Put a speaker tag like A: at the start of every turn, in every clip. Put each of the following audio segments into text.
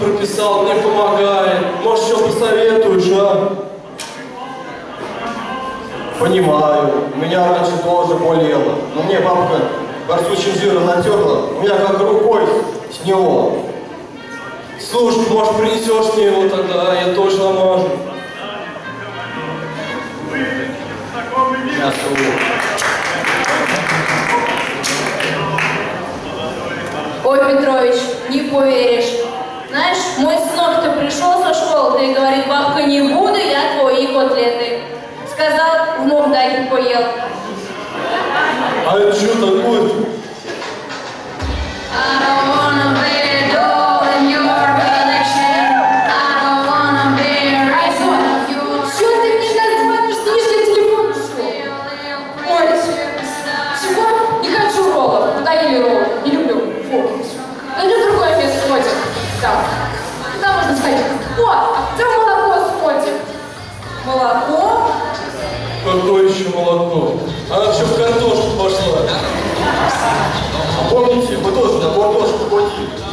A: прописал, мне помогает. Может, что посоветуешь, а? Понимаю, у меня раньше тоже болело, но мне бабка борсучим жиром натерла, у меня как рукой с него. Слушай, может, принесешь мне его тогда, а? я точно намажу. Сейчас,
B: Ой, Петрович, не поверишь, мой сынок, кто пришел со школы, и говорит, бабка, не буду я твои котлеты. Сказал, в Мурдаке поел.
A: А что такое?
B: девочка молоко.
A: Она все в картошку пошла. Помните, вы тоже на картошку ходили.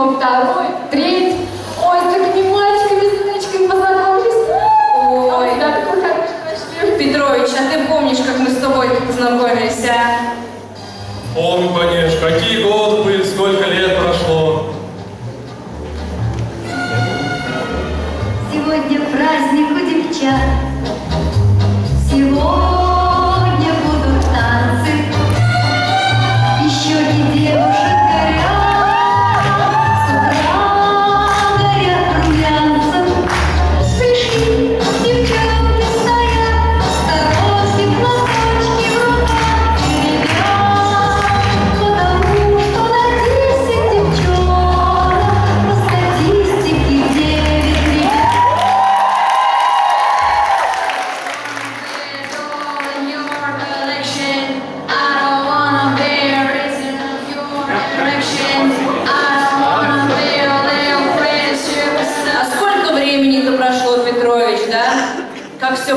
C: во второй, третий.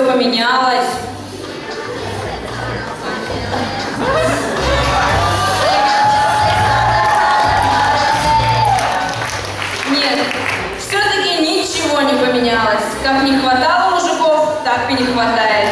C: поменялось. Нет, все-таки ничего не поменялось. Как не
B: хватало мужиков, так
D: и не
C: хватает.